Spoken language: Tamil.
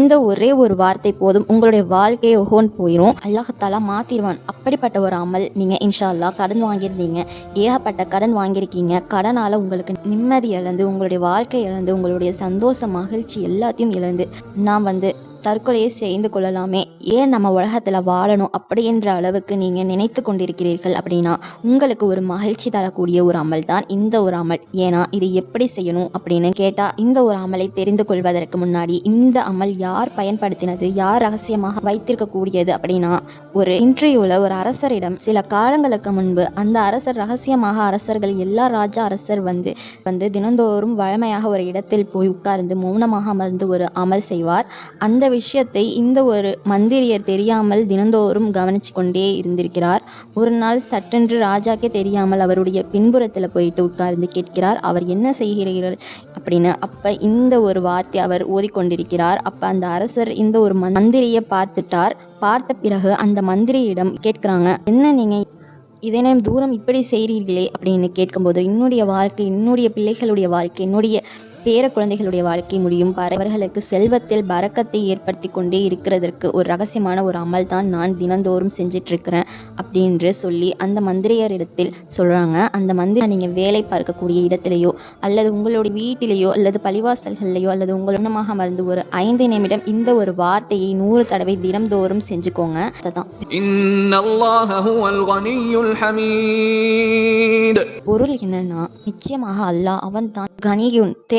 இந்த ஒரே ஒரு வார்த்தை போதும். உங்களுடைய வாழ்க்கையை ஒவ்வொன்று போயிடும் அல்லாஹத்தாலா மாத்திருவான். அப்படிப்பட்ட ஒரு அமல் நீங்கள் இன்ஷா அல்லாஹ் கடன் வாங்கியிருந்தீங்க. ஏகப்பட்ட கடன் வாங்கியிருக்கீங்க. கடனால் உங்களுக்கு நிம்மதி இழந்து உங்களுடைய வாழ்க்கை இழந்து உங்களுடைய சந்தோஷம் மகிழ்ச்சி எல்லாத்தையும் இழந்து நான் வந்து தற்கொலையை செய்து கொள்ளலாமே. ஏன் நம்ம உலகத்தில் வாழணும் அப்படின்ற அளவுக்கு நீங்கள் நினைத்து கொண்டிருக்கிறீர்கள் அப்படின்னா உங்களுக்கு ஒரு மகிழ்ச்சி தரக்கூடிய ஒரு அமல் தான் இந்த ஒரு அமல். ஏன்னா இது எப்படி செய்யணும் அப்படின்னு கேட்டால் இந்த ஒரு அமலை தெரிந்து கொள்வதற்கு முன்னாடி இந்த அமல் யார் பயன்படுத்தினது யார் ரகசியமாக வைத்திருக்கக்கூடியது அப்படின்னா ஒரு இன்டர்வியூவில் ஒரு அரசரிடம் சில காலங்களுக்கு முன்பு அந்த அரசர் ரகசியமாக அரசர்கள் எல்லா ராஜா அரசர் வந்து வந்து தினந்தோறும் வழமையாக ஒரு இடத்தில் போய் உட்கார்ந்து மௌனமாக அமர்ந்து ஒரு அமல் செய்வார். அந்த விஷயத்தை இந்த ஒரு ஆசிரியர் தெரியாமல் தினந்தோறும் கவனிச்சு கொண்டே இருந்திருக்கிறார். ஒரு நாள் சட்டென்று ராஜாக்கே தெரியாமல் அவருடைய பின்புறத்தில் போயிட்டு உட்கார்ந்து கேட்கிறார் அவர் என்ன செய்கிறீர்கள்? அப்படின்னு. அப்போ இந்த ஒரு வார்த்தை அவர் ஓதிக்கொண்டிருக்கிறார். அப்போ அந்த அரசர் இந்த ஒரு மந்திரியை பார்த்துட்டார். பார்த்த பிறகு அந்த மந்திரியிடம் கேட்குறாங்க என்ன நீங்கள் இதனை தூரம் இப்படி செய்கிறீர்களே? அப்படின்னு கேட்கும்போது என்னுடைய வாழ்க்கை என்னுடைய பிள்ளைகளுடைய வாழ்க்கை என்னுடைய பேர குழந்தைகளுடைய வாழ்க்கை முடியும். அவர்களுக்கு செல்வத்தில் பறக்கத்தை ஏற்படுத்தி கொண்டே இருக்கிறதற்கு ஒரு ரகசியமான ஒரு அமல் தான் நான் தினந்தோறும் செஞ்சிட்ருக்கிறேன் அப்படின்று சொல்லி அந்த மந்திரியர் இடத்தில் சொல்கிறாங்க அந்த மந்திரி நீங்கள் வேலை பார்க்கக்கூடிய இடத்திலேயோ அல்லது உங்களுடைய வீட்டிலேயோ அல்லது பழிவாசல்கள்லையோ அல்லது உங்கள் உணமாக மருந்து ஒரு ஐந்து நிமிடம் இந்த ஒரு வார்த்தையை நூறு தடவை தினந்தோறும் செஞ்சுக்கோங்க. அதுதான். பொருள் என்னன்னா நிச்சயமாக அல்லாஹ் அவன் தான் கனியுன் தே